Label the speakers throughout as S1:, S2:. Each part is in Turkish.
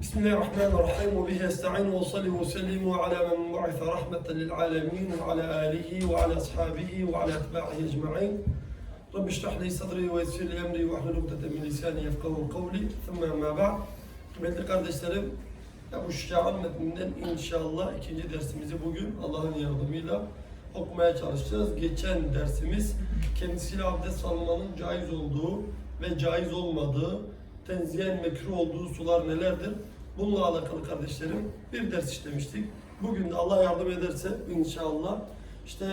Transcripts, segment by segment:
S1: بسم الله الرحمن الرحيم وبه استعين واصلي وسلم على من بعث رحمة للعالمين وعلى آله وعلى أصحابه وعلى أتباعه أجمعين رب اشرح لي صدري ويسر لي أمري واحلل عقدة من لساني يفقه قولي ثم ما بعد Kıymetli kardeşlerim, Ebu Şüca'ın metninden inşallah ikinci dersimizi bugün Allah'ın yardımıyla okumaya çalışacağız. Geçen dersimiz kendisiyle abdest almanın caiz olduğu ve caiz olmadığı, tenziyen mekruh olduğu sular nelerdir? Bununla alakalı kardeşlerim bir ders işlemiştik. Bugün de Allah yardım ederse inşallah işte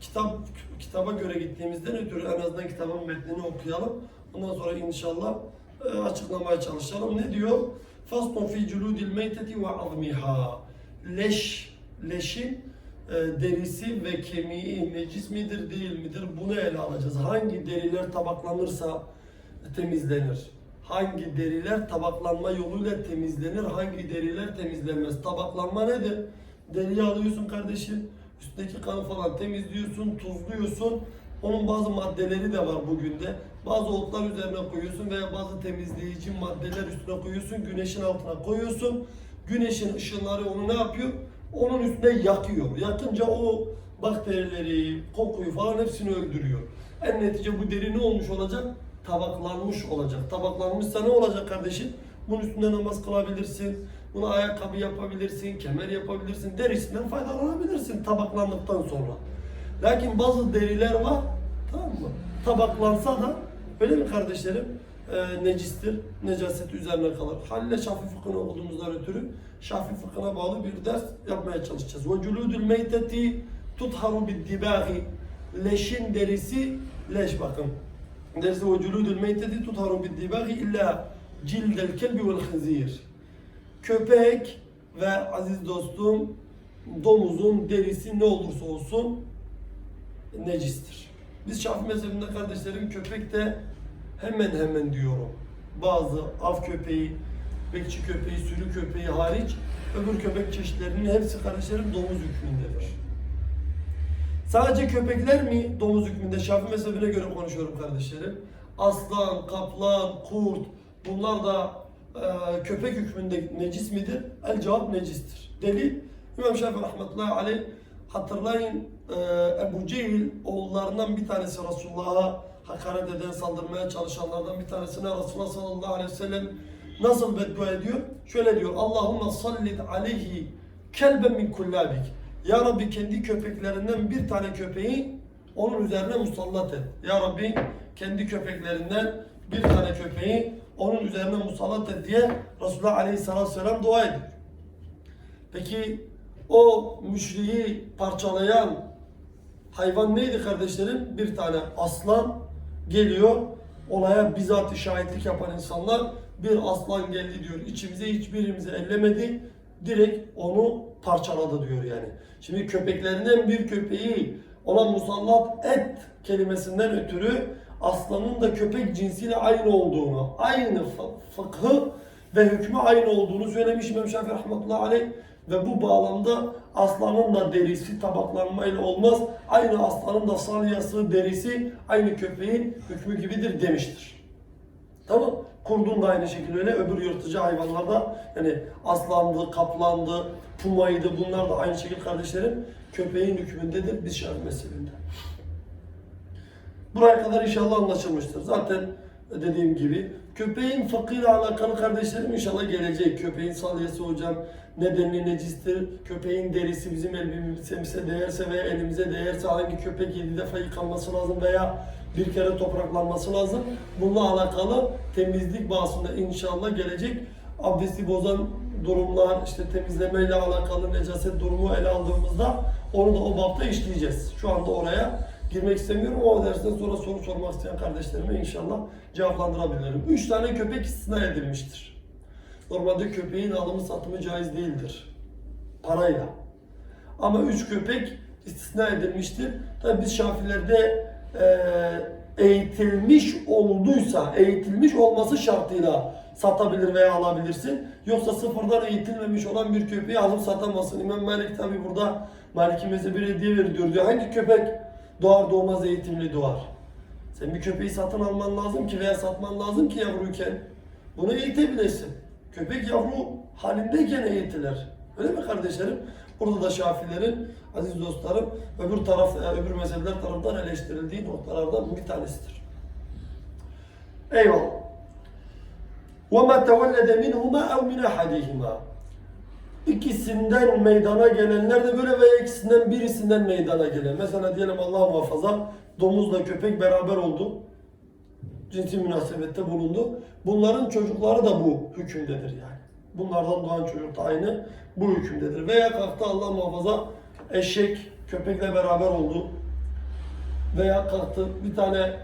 S1: kitap kitaba göre gittiğimizden ötürü en azından kitabın metnini okuyalım. Ondan sonra inşallah e, açıklamaya çalışalım. Ne diyor? Faslun fi culudil meyteti ve azmiha. Leş, leşin e, derisi ve kemiği necis midir değil midir? Bunu ele alacağız. Hangi deriler tabaklanırsa temizlenir? Hangi deriler tabaklanma yoluyla temizlenir? Hangi deriler temizlenmez? Tabaklanma nedir? Deriyi alıyorsun kardeşim. Üstteki kanı falan temizliyorsun, tuzluyorsun. Onun bazı maddeleri de var bugün de. Bazı otlar üzerine koyuyorsun veya bazı temizleyici maddeler üstüne koyuyorsun. Güneşin altına koyuyorsun. Güneşin ışınları onu ne yapıyor? Onun üstüne yakıyor. Yakınca o bakterileri, kokuyu falan hepsini öldürüyor. En netice bu deri ne olmuş olacak? Tabaklanmış olacak. Tabaklanmışsa ne olacak kardeşim? Bunun üstünde namaz kılabilirsin. Buna ayakkabı yapabilirsin, kemer yapabilirsin, derisinden faydalanabilirsin tabaklandıktan sonra. Lakin bazı deriler var, tamam mı? Tabaklansa da öyle mi kardeşlerim? E, necistir, necaset üzerine kalır. Halile Şafi fıkhını okuduğumuzdan ötürü Şafi fıkhına bağlı bir ders yapmaya çalışacağız. Culudul meyteti tutharu bid-dibâhi Leşin derisi, leş bakın. Derisi ve culudul meyteti tutharu bid-dibâhi illa cildel kelbi vel hınzir. Köpek ve aziz dostum domuzun derisi ne olursa olsun necistir. Biz Şafii mezhebinde kardeşlerim köpek de hemen hemen diyorum. Bazı av köpeği, bekçi köpeği, sürü köpeği hariç öbür köpek çeşitlerinin hepsi kardeşlerim domuz hükmündedir. Sadece köpekler mi domuz hükmünde? Şafii mezhebine göre konuşuyorum kardeşlerim. Aslan, kaplan, kurt bunlar da e, köpek hükmünde necis midir? El cevap necistir. Delil İmam Şafii rahmetullahi aleyh hatırlayın e, Ebu Cehil oğullarından bir tanesi Resulullah'a hakaret eden, saldırmaya çalışanlardan bir tanesine Resulullah sallallahu aleyhi ve sellem nasıl beddua ediyor? Şöyle diyor. Allahümme sallit aleyhi kelben min kullabik. Ya Rabbi kendi köpeklerinden bir tane köpeği onun üzerine musallat et. Ya Rabbi kendi köpeklerinden bir tane köpeği onun üzerine musallat et diye Resulullah Aleyhisselatü Vesselam dua ediyor. Peki o müşriği parçalayan hayvan neydi kardeşlerim? Bir tane aslan geliyor. Olaya bizzat şahitlik yapan insanlar bir aslan geldi diyor. İçimize hiçbirimizi ellemedi. Direkt onu parçaladı diyor yani. Şimdi köpeklerinden bir köpeği ona musallat et kelimesinden ötürü aslanın da köpek cinsiyle aynı olduğunu, aynı fıkhı ve hükmü aynı olduğunu söylemiş İmam Şafii rahmetullahi aleyh ve bu bağlamda aslanın da derisi tabaklanmayla olmaz. Aynı aslanın da salyası, derisi aynı köpeğin hükmü gibidir demiştir. Tamam. Kurdun da aynı şekilde öyle. Öbür yırtıcı hayvanlarda yani aslandı, kaplandı, pumaydı bunlar da aynı şekilde kardeşlerim köpeğin hükmündedir biz şerh mezhebinde. Buraya kadar inşallah anlaşılmıştır. Zaten dediğim gibi köpeğin fakıyla alakalı kardeşlerim inşallah gelecek. Köpeğin salyası hocam nedeni necistir. Köpeğin derisi bizim elbisemize değerse veya elimize değerse hangi köpek yedi defa yıkanması lazım veya bir kere topraklanması lazım. Bununla alakalı temizlik bahsinde inşallah gelecek. Abdesti bozan durumlar, işte temizlemeyle alakalı necaset durumu ele aldığımızda onu da o bapta işleyeceğiz. Şu anda oraya girmek istemiyorum ama dersten sonra soru sormak isteyen kardeşlerime inşallah cevaplandırabilirim. Üç tane köpek istisna edilmiştir. Normalde köpeğin alımı satımı caiz değildir. Parayla. Ama üç köpek istisna edilmiştir. Tabi biz Şafilerde eğitilmiş olduysa, eğitilmiş olması şartıyla satabilir veya alabilirsin. Yoksa sıfırdan eğitilmemiş olan bir köpeği alıp satamazsın. İmam Malik tabi burada Maliki mezhebi hediye veriyor diyor. Hangi köpek doğar doğmaz eğitimli doğar? Sen bir köpeği satın alman lazım ki veya satman lazım ki yavruyken bunu eğitebilesin. Köpek yavru halindeyken eğitilir. Öyle mi kardeşlerim? Burada da Şafilerin, aziz dostlarım, öbür taraf, e, öbür mezhepler tarafından eleştirildiği noktalardan bir tanesidir. Eyvallah. وَمَا تَوَلَّدَ مِنْهُمَا اَوْ مِنْ اَحَدِهِمَا İkisinden meydana gelenler de böyle veya ikisinden birisinden meydana gelen. Mesela diyelim Allah muhafaza domuzla köpek beraber oldu. Cinsi münasebette bulundu. Bunların çocukları da bu hükümdedir yani. Bunlardan doğan çocuk da aynı bu hükümdedir. Veya kalktı Allah muhafaza eşek köpekle beraber oldu. Veya kalktı bir tane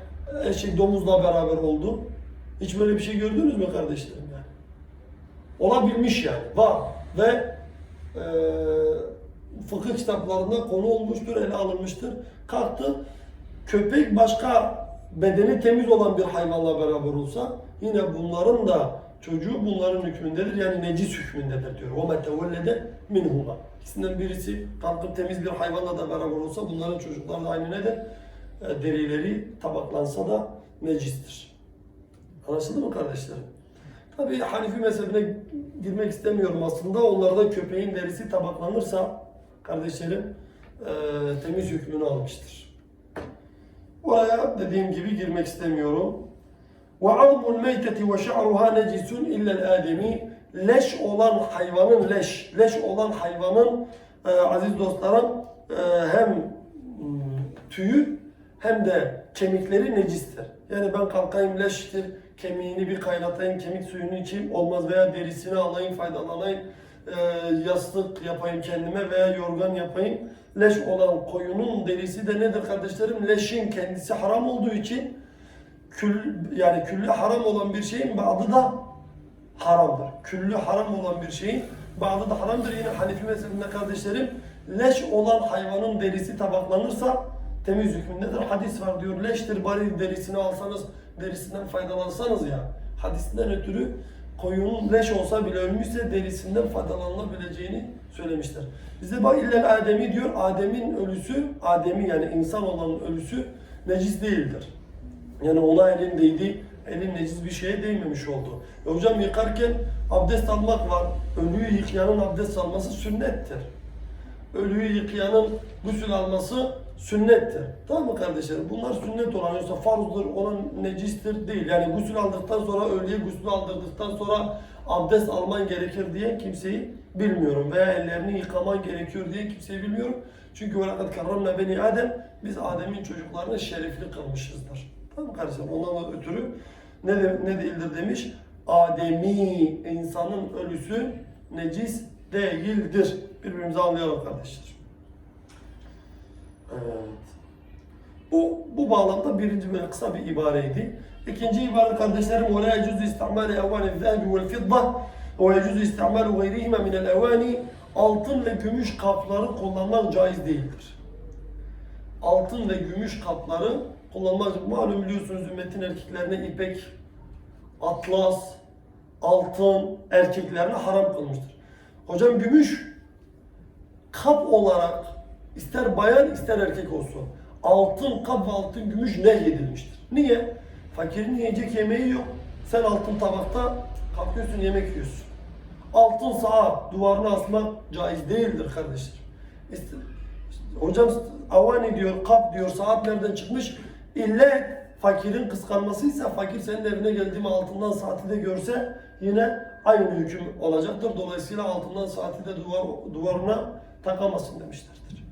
S1: eşek domuzla beraber oldu. Hiç böyle bir şey gördünüz mü kardeşlerim yani? Olabilmiş yani. Var. Ve e, fıkıh kitaplarında konu olmuştur, ele alınmıştır. Kalktı, köpek başka bedeni temiz olan bir hayvanla beraber olsa yine bunların da çocuğu bunların hükmündedir. Yani necis hükmündedir diyor. O metevellede minhuma. İkisinden birisi kalkıp temiz bir hayvanla da beraber olsa bunların çocukları da aynı nedir? E, derileri tabaklansa da necistir. Anlaşıldı mı kardeşlerim? Tabii Hanifi mezhebine girmek istemiyorum aslında. Onlarda köpeğin derisi tabaklanırsa kardeşlerim e, temiz hükmünü almıştır. Oraya dediğim gibi girmek istemiyorum. Ve azmul meyteti ve şa'ruha necisun illel ademi. Leş olan hayvanın leş, leş olan hayvanın e, aziz dostlarım e, hem hmm, tüyü hem de kemikleri necistir. Yani ben kalkayım leştir, kemiğini bir kaynatayım, kemik suyunu içeyim olmaz veya derisini alayım, faydalanayım, e, yastık yapayım kendime veya yorgan yapayım. Leş olan koyunun derisi de nedir kardeşlerim? Leşin kendisi haram olduğu için kül yani küllü haram olan bir şeyin adı da haramdır. Küllü haram olan bir şeyin bazı da haramdır. Yine Hanefi mezhebinde kardeşlerim leş olan hayvanın derisi tabaklanırsa temiz hükmündedir. Hadis var diyor leştir bari derisini alsanız derisinden faydalansanız ya. Hadisinden ötürü koyunun leş olsa bile ölmüşse derisinden faydalanılabileceğini söylemişler. Bize bak illel Adem'i diyor. Adem'in ölüsü, Adem'i yani insan olanın ölüsü necis değildir. Yani ona elin değdi, elin necis bir şeye değmemiş oldu. E hocam yıkarken abdest almak var. Ölüyü yıkayanın abdest alması sünnettir. Ölüyü yıkayanın gusül alması sünnettir. Tamam mı kardeşlerim? Bunlar sünnet olan yoksa farzdır, olan necistir değil. Yani gusül aldıktan sonra ölüye gusül aldırdıktan sonra abdest alman gerekir diye kimseyi bilmiyorum. Veya ellerini yıkaman gerekiyor diye kimseyi bilmiyorum. Çünkü وَلَقَدْ كَرَّمْنَا beni Adem Biz Adem'in çocuklarını şerefli kılmışızdır. Tamam mı kardeşlerim? Ondan da ötürü ne, de, ne değildir demiş? Ademi insanın ölüsü necis değildir. Birbirimizi anlayalım kardeşler. Evet. Bu, bu bağlamda birinci böyle kısa bir ibareydi. İkinci ibare kardeşlerim وَلَا يَجُزُ اِسْتِعْمَالِ اَوَانِ الذَّهَبِ وَالْفِضَّةِ وَيَجُزُ اِسْتِعْمَالُ غَيْرِهِمَا مِنَ الْاَوَانِ Altın ve gümüş kapları kullanmak caiz değildir. Altın ve gümüş kapları kullanmak malum biliyorsunuz ümmetin erkeklerine ipek, atlas, altın erkeklerine haram kılmıştır. Hocam gümüş kap olarak ister bayan ister erkek olsun altın kap altın gümüş nehyedilmiştir. Niye? Fakirin yiyecek yemeği yok. Sen altın tabakta kalkıyorsun yemek yiyorsun. Altın sağa duvarına asmak caiz değildir kardeşler. İşte, hocam avani diyor, kap diyor, saat nereden çıkmış? İlle fakirin kıskanmasıysa fakir senin evine geldiğim altından saati de görse yine aynı hüküm olacaktır. Dolayısıyla altından saati de duvar, duvarına takamazsın demişlerdir.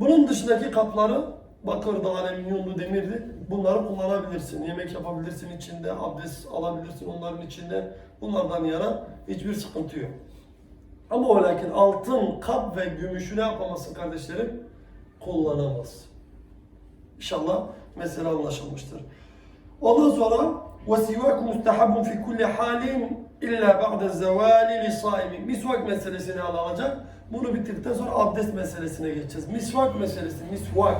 S1: Bunun dışındaki kapları bakırdı, alüminyumlu, demirdi. Bunları kullanabilirsin. Yemek yapabilirsin içinde, abdest alabilirsin onların içinde. Bunlardan yana hiçbir sıkıntı yok. Ama o lakin altın, kap ve gümüşü ne yapamazsın kardeşlerim? Kullanamazsın. İnşallah mesele anlaşılmıştır. Ondan sonra وَسِوَاكُ مُسْتَحَبٌ فِي كُلِّ حَالٍ اِلَّا بَعْدَ الزَّوَالِ لِصَائِمٍ Misvak meselesini ele alacak. Bunu bitirdikten sonra abdest meselesine geçeceğiz. Misvak meselesi, misvak.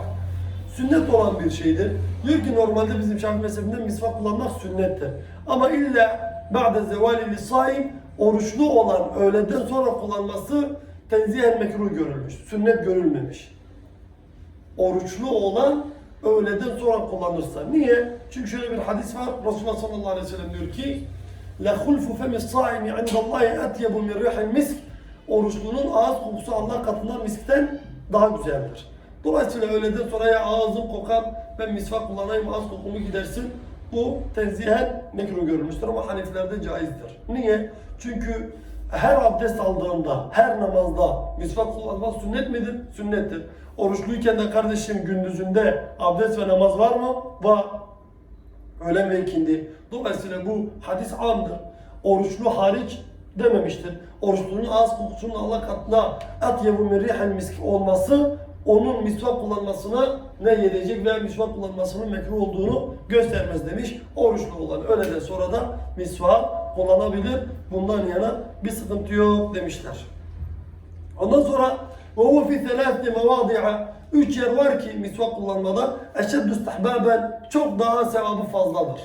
S1: Sünnet olan bir şeydir. Diyor ki normalde bizim Şafii mezhebinde misvak kullanmak sünnettir. Ama illa ba'de zevali lisaim oruçlu olan öğleden sonra kullanması tenzihen mekruh görülmüş. Sünnet görülmemiş. Oruçlu olan öğleden sonra kullanırsa. Niye? Çünkü şöyle bir hadis var. Resulullah sallallahu aleyhi ve sellem diyor ki لَخُلْفُ فَمِ الصَّائِمِ عِنْدَ اللّٰهِ اَتْيَبُ مِنْ رِيحِ الْمِسْكِ Oruçlunun ağız kokusu Allah katından miskten daha güzeldir. Dolayısıyla öğleden sonra ya ağzın kokar, ben misvak kullanayım, ağız kokumu gidersin. Bu tenzihen mekruh görülmüştür ama Hanefilerde caizdir. Niye? Çünkü her abdest aldığında, her namazda misvak kullanmak sünnet midir? Sünnettir. Oruçluyken de kardeşim gündüzünde abdest ve namaz var mı? Var. Öğlen ve ikindi. Dolayısıyla bu hadis amdır. Oruçlu hariç dememiştir. Oruçlunun ağız kokusunun Allah katına at yevu mirrihel misk olması onun misvak kullanmasına ne yedecek veya misvak kullanmasının mekruh olduğunu göstermez demiş. Oruçlu olan öğleden sonra da misvak kullanabilir. Bundan yana bir sıkıntı yok demişler. Ondan sonra ve o fi selâsli mevâdi'a. Üç yer var ki misvak kullanmada eşeddü istihbâben çok daha sevabı fazladır.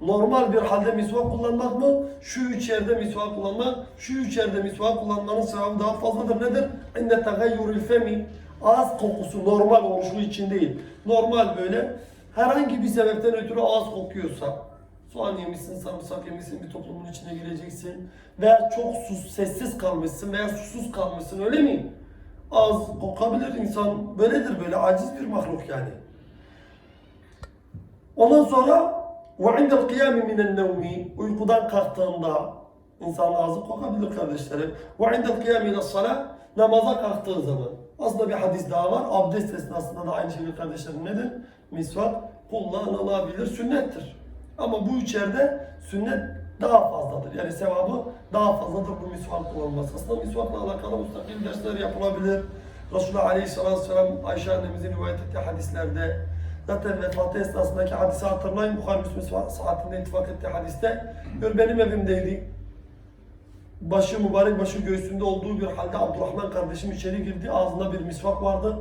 S1: Normal bir halde misvak kullanmak mı? Şu üç yerde misvak kullanmak, şu üç yerde misvak kullanmanın sevabı daha fazladır. Nedir? İnne tegayyuril femi. Ağız kokusu normal oluşu için değil. Normal böyle herhangi bir sebepten ötürü ağız kokuyorsa, soğan yemişsin, sarımsak yemişsin, bir toplumun içine gireceksin veya çok sus, sessiz kalmışsın veya susuz kalmışsın öyle mi? Ağız kokabilir insan böyledir böyle aciz bir mahluk yani. Ondan sonra وَعِنْدَ الْقِيَامِ مِنَ النَّوْمِ Uykudan kalktığında insan ağzı kokabilir kardeşlerim. وَعِنْدَ الْقِيَامِ اِلَى الصَّلَاةِ Namaza kalktığı zaman. Aslında bir hadis daha var. Abdest esnasında da aynı şekilde kardeşlerim nedir? Misvak kullanılabilir, sünnettir. Ama bu içeride sünnet daha fazladır. Yani sevabı daha fazladır bu misvak kullanılması. Aslında misvakla alakalı müstakil dersler yapılabilir. Resulullah Aleyhisselatü Vesselam Ayşe annemizin rivayet ettiği hadislerde Zaten vefatı esnasındaki hadisi hatırlayın. Bukhari Müslim saatinde ittifak ettiği hadiste. Diyor benim evimdeydi. Başı mübarek başı göğsünde olduğu bir halde Abdurrahman kardeşim içeri girdi. Ağzında bir misvak vardı.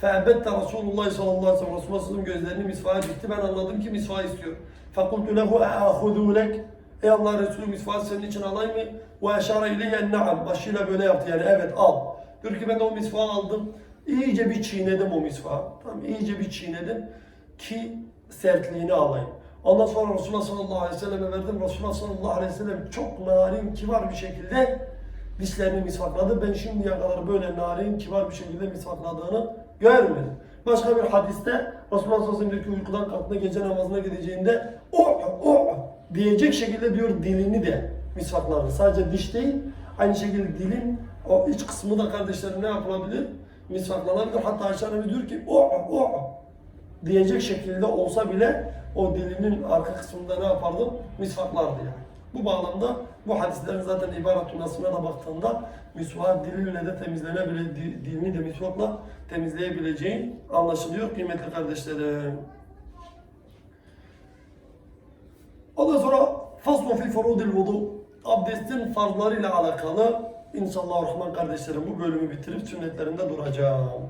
S1: Fe'ebette Resulullah sallallahu aleyhi ve sellem Resulullah'ın gözlerini misvağa dikti. Ben anladım ki misvağı istiyor. Fekultu lehu e'ahudu lek. Ey Allah Resulü misvağı senin için alayım mı? Ve eşara ileyhe na'am. Başıyla böyle yaptı yani evet al. Diyor ki ben de o misvağı aldım. İyice bir çiğnedim o misvağı. Tamam iyice bir çiğnedim ki sertliğini alayım. Ondan sonra Resulullah sallallahu aleyhi ve selleme verdim. Resulullah sallallahu aleyhi ve sellem çok narin, kibar bir şekilde dişlerini misvakladı. Ben şimdiye kadar böyle narin, kibar bir şekilde misvakladığını görmedim. Başka bir hadiste Resulullah sallallahu aleyhi ve sellem diyor ki uykudan kalktığında gece namazına gideceğinde o o diyecek şekilde diyor dilini de misvakladı. Sadece diş değil, aynı şekilde dilin o iç kısmı da kardeşlerim ne yapılabilir? Misvaklanabilir. Hatta Ayşe Hanım diyor ki o o diyecek şekilde olsa bile o dilinin arka kısmında ne yapardım? Misvaklardı yani. Bu bağlamda bu hadislerin zaten ibaret nasına da baktığında misvak dilinle de temizlenebilir, di- dilini de misvakla temizleyebileceğin anlaşılıyor kıymetli kardeşlerim. Ondan sonra faslu fi furudil vudu abdestin farzlarıyla alakalı inşallah Rahman kardeşlerim bu bölümü bitirip sünnetlerinde duracağım.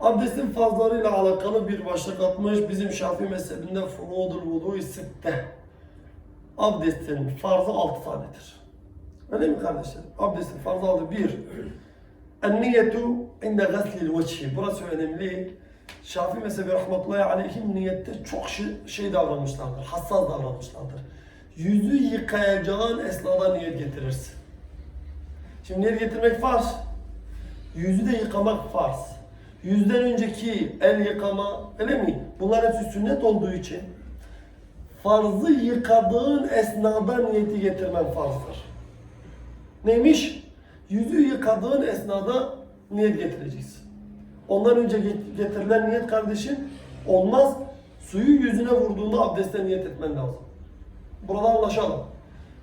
S1: Abdestin farzlarıyla alakalı bir başlık atmış. Bizim Şafii mezhebinde furudul vudu sitte. Abdestin farzı altı tanedir. Öyle mi kardeşlerim? Abdestin farzı altı. Bir, en inde gaslil veçhi. Burası önemli. Şafii mezhebi rahmetullahi aleyhim niyette çok şey, şey davranmışlardır. Hassas davranmışlardır. Yüzü yıkayacağın esnada niyet getirirsin. Şimdi niyet getirmek farz. Yüzü de yıkamak farz. Yüzden önceki el yıkama, öyle mi? Bunlar hepsi sünnet olduğu için farzı yıkadığın esnada niyeti getirmen farzdır. Neymiş? Yüzü yıkadığın esnada niyet getireceksin. Ondan önce get- getirilen niyet kardeşim olmaz. Suyu yüzüne vurduğunda abdeste niyet etmen lazım. Burada anlaşalım.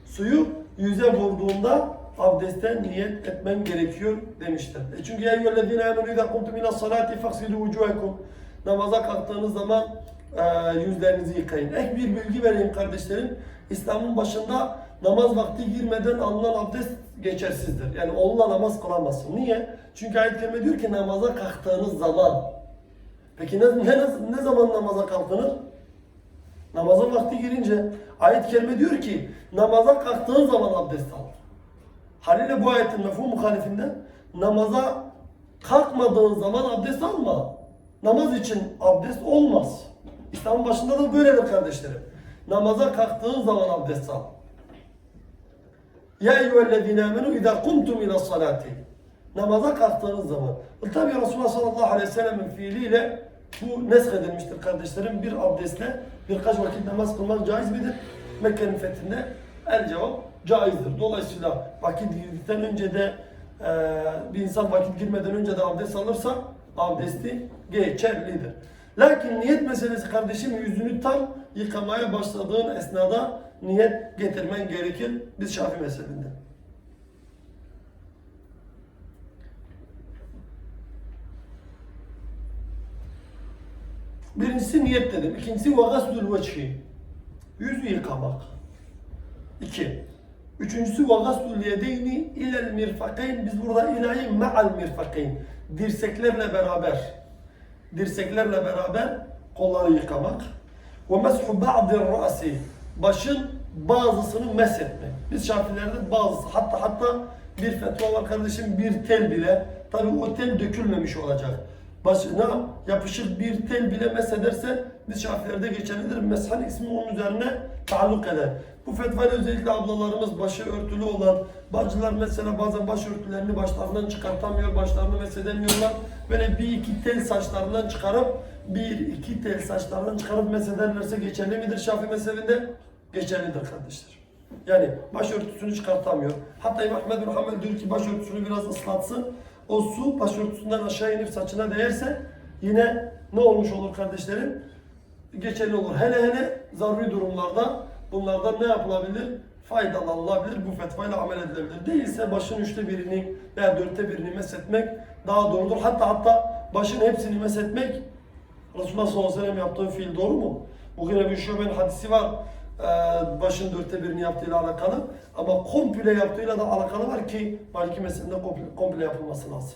S1: Suyu yüze vurduğunda abdeste niyet etmen gerekiyor demişler. E çünkü ya eyyühellezine amenu idâ kumtum ila salati faksilu vucuhakum. Namaza kalktığınız zaman e, yüzlerinizi yıkayın. Ek bir bilgi vereyim kardeşlerim. İslam'ın başında namaz vakti girmeden alınan abdest geçersizdir. Yani onunla namaz kılamazsın. Niye? Çünkü ayet kerime diyor ki namaza kalktığınız zaman. Peki ne, ne, ne zaman namaza kalkılır? Namaza vakti girince ayet kerime diyor ki namaza kalktığın zaman abdest al. Haliyle bu ayetin mefhum muhalifinde namaza kalkmadığın zaman abdest alma. Namaz için abdest olmaz. İslam'ın başında da böyledir kardeşlerim. Namaza kalktığın zaman abdest al. Ya eyyühellezine amenu idâ kumtum ila salati. Namaza kalktığınız zaman. Tabi Resulullah sallallahu aleyhi ve sellem'in fiiliyle bu nesk edilmiştir kardeşlerim. Bir abdestle birkaç vakit namaz kılmak caiz midir? Mekke'nin fethinde el cevap caizdir. Dolayısıyla vakit girdikten önce de e, bir insan vakit girmeden önce de abdest alırsa abdesti geçerlidir. Lakin niyet meselesi kardeşim yüzünü tam yıkamaya başladığın esnada niyet getirmen gerekir. Biz Şafii mezhebinde. Birincisi niyet dedim. İkincisi ve gaslül veçhi. Yüzü yıkamak. İki. Üçüncüsü ve gaslül yedeyni ilel mirfakayn. Biz burada ilahi ma'al mirfakayn. Dirseklerle beraber. Dirseklerle beraber kolları yıkamak. Ve meshu ba'dir ra'si. Başın bazısını meshetmek. Biz Şafilerde bazısı hatta hatta bir fetva var kardeşim bir tel bile tabi o tel dökülmemiş olacak. Başına yapışık bir tel bile mesederse biz Şafilerde geçerlidir. Meshan ismi onun üzerine taalluk eder. Bu fetvayla özellikle ablalarımız başı örtülü olan bacılar mesela bazen başörtülerini başlarından çıkartamıyor, başlarını mesedemiyorlar. Böyle bir iki tel saçlarından çıkarıp bir iki tel saçlarından çıkarıp mesederlerse geçerli midir Şafii mezhebinde? Geçerlidir kardeşler. Yani başörtüsünü çıkartamıyor. Hatta İmam Ahmed bin Hanbel diyor ki başörtüsünü biraz ıslatsın. O su başörtüsünden aşağı inip saçına değerse yine ne olmuş olur kardeşlerim? Geçerli olur. Hele hele zaruri durumlarda bunlardan ne yapılabilir? Faydalanılabilir. Bu fetvayla amel edilebilir. Değilse başın üçte birini veya dörtte birini meshetmek daha doğrudur. Hatta hatta başın hepsini meshetmek Resulullah sallallahu aleyhi ve sellem yaptığı fiil doğru mu? Bugün Ebu Şube'nin hadisi var. Ee, başın dörtte birini yaptığıyla alakalı. Ama komple yaptığıyla da alakalı var ki Maliki mezhebinde komple, komple yapılması lazım.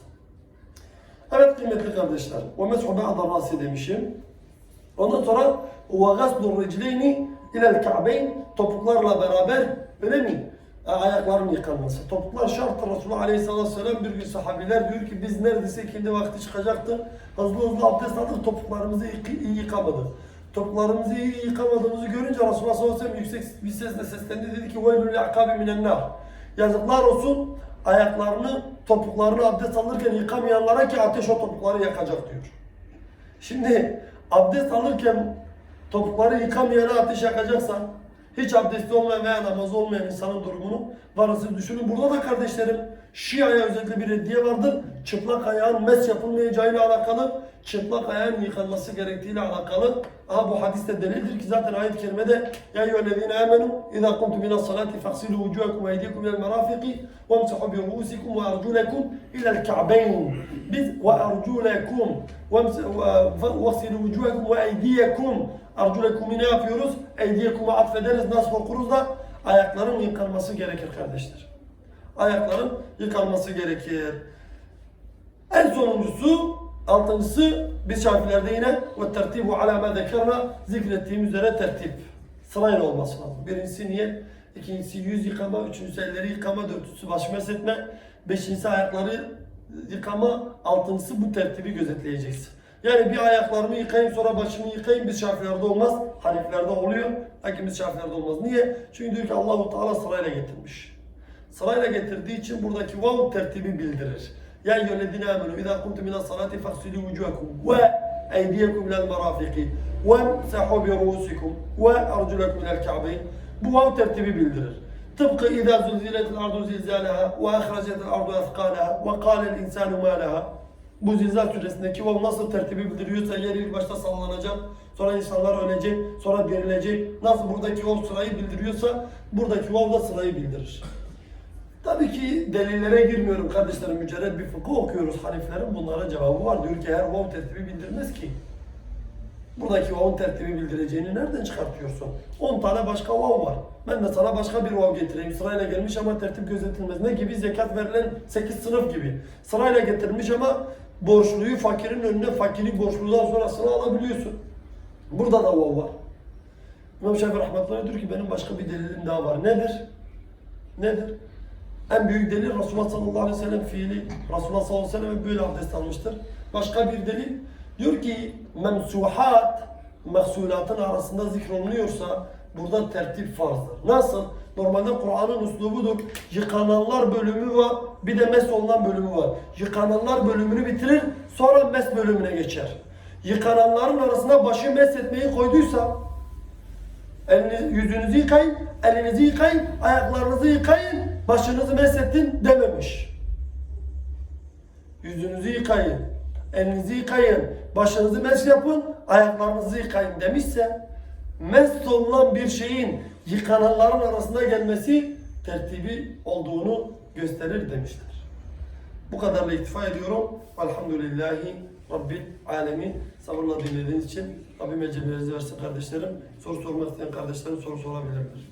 S1: Evet kıymetli kardeşler. Ve meshu ba'da rasi demişim. Ondan sonra ve gaslu ricleyni ilel ka'beyn topuklarla beraber öyle mi? E, Ayakların yıkanması. Topuklar şarttır. Resulullah Aleyhisselatü Vesselam bir gün sahabiler diyor ki biz neredeyse ikindi vakti çıkacaktı. Hızlı hızlı abdest aldık topuklarımızı yık- yıkamadık Topuklarımızı iyi yıkamadığımızı görünce Resulullah sallallahu aleyhi ve sellem yüksek bir sesle seslendi dedi ki وَيْلُ لِعْقَابِ مِنَ النَّارِ Yazıklar olsun ayaklarını, topuklarını abdest alırken yıkamayanlara ki ateş o topukları yakacak diyor. Şimdi abdest alırken topukları yıkamayana ateş yakacaksa hiç abdesti olmayan veya namazı olmayan insanın durumunu varası düşünün. Burada da kardeşlerim Şia'ya özellikle bir reddiye vardır. Çıplak ayağın mes yapılmayacağıyla alakalı, çıplak ayağın yıkanması gerektiğiyle alakalı. Aha bu hadis de delildir ki zaten ayet-i kerimede Ya eyyühellezine amenu izâ kumtum ilâ salâti faksilu vücuhekum ve eydiyekum ilel merâfiki ve emsahu bi ruusikum ve arculekum ilel ka'beyn. Biz ve arculekum vaksilu vücuhekum ve eydiyekum arculekumi ne yapıyoruz? Eydiyekuma atfederiz, nasıl okuruz da ayakların yıkanması gerekir kardeşler. Ayakların yıkanması gerekir. En sonuncusu, altıncısı biz Şafilerde yine ve tertibu ala ma zekerna zikrettiğim üzere tertip. Sırayla olması lazım. Birincisi niyet, ikincisi yüz yıkama, üçüncüsü elleri yıkama, dördüncüsü baş mesletme, beşincisi ayakları yıkama, altıncısı bu tertibi gözetleyeceksin. Yani bir ayaklarımı yıkayayım sonra başımı yıkayayım biz Şafilerde olmaz. Haniflerde oluyor. Lakin biz Şafilerde olmaz. Niye? Çünkü diyor ki Allahu Teala sırayla getirmiş. Sırayla getirdiği için buradaki vav tertibi bildirir. Ya eyyühellezine amenu izâ kumtum ila salati faghsilû vucuhakum ve eydiyekum ilel merafiqi ve emsahu bi ruusikum ve arculakum ilel ka'beyn. Bu vav tertibi bildirir. Tıpkı izâ zulziletil ardu zilzâleha ve ahracetil ardu ethqâleha ve kâlel insânu mâ leha. Bu Zilzal suresindeki vav nasıl tertibi bildiriyorsa yer ilk başta sallanacak, sonra insanlar ölecek, sonra dirilecek. Nasıl buradaki vav sırayı bildiriyorsa buradaki vav da sırayı bildirir. Tabii ki delillere girmiyorum kardeşlerim. Mücerred bir fıkıh okuyoruz. Haniflerin bunlara cevabı var. Diyor ki her vav tertibi bildirmez ki. Buradaki vav'ın tertibi bildireceğini nereden çıkartıyorsun? 10 tane başka vav var. Ben de sana başka bir vav getireyim. Sırayla gelmiş ama tertip gözetilmez. Ne gibi? Zekat verilen 8 sınıf gibi. Sırayla getirmiş ama borçluyu fakirin önüne fakiri borçludan sonrasını alabiliyorsun. Burada da vav var. İmam Şafii rahmetullahi diyor ki benim başka bir delilim daha var. Nedir? Nedir? En büyük delil Resulullah sallallahu aleyhi ve sellem fiili. Resulullah sallallahu aleyhi ve sellem böyle abdest almıştır. Başka bir delil diyor ki memsuhat mehsulatın arasında zikrolunuyorsa burada tertip farzdır. Nasıl? Normalde Kur'an'ın üslubudur. Yıkananlar bölümü var, bir de mes olunan bölümü var. Yıkananlar bölümünü bitirir, sonra mes bölümüne geçer. Yıkananların arasına başı mes etmeyi koyduysa, elini, yüzünüzü yıkayın, elinizi yıkayın, ayaklarınızı yıkayın, başınızı mes ettin dememiş. Yüzünüzü yıkayın, elinizi yıkayın, başınızı mes yapın, ayaklarınızı yıkayın demişse mes olunan bir şeyin yıkananların arasında gelmesi tertibi olduğunu gösterir demişler. Bu kadarla iktifa ediyorum. Elhamdülillahi Rabbil Alemin. Sabırla dinlediğiniz için Rabbim ecirlerinizi versin kardeşlerim. Soru sormak isteyen kardeşlerim soru sorabilirler.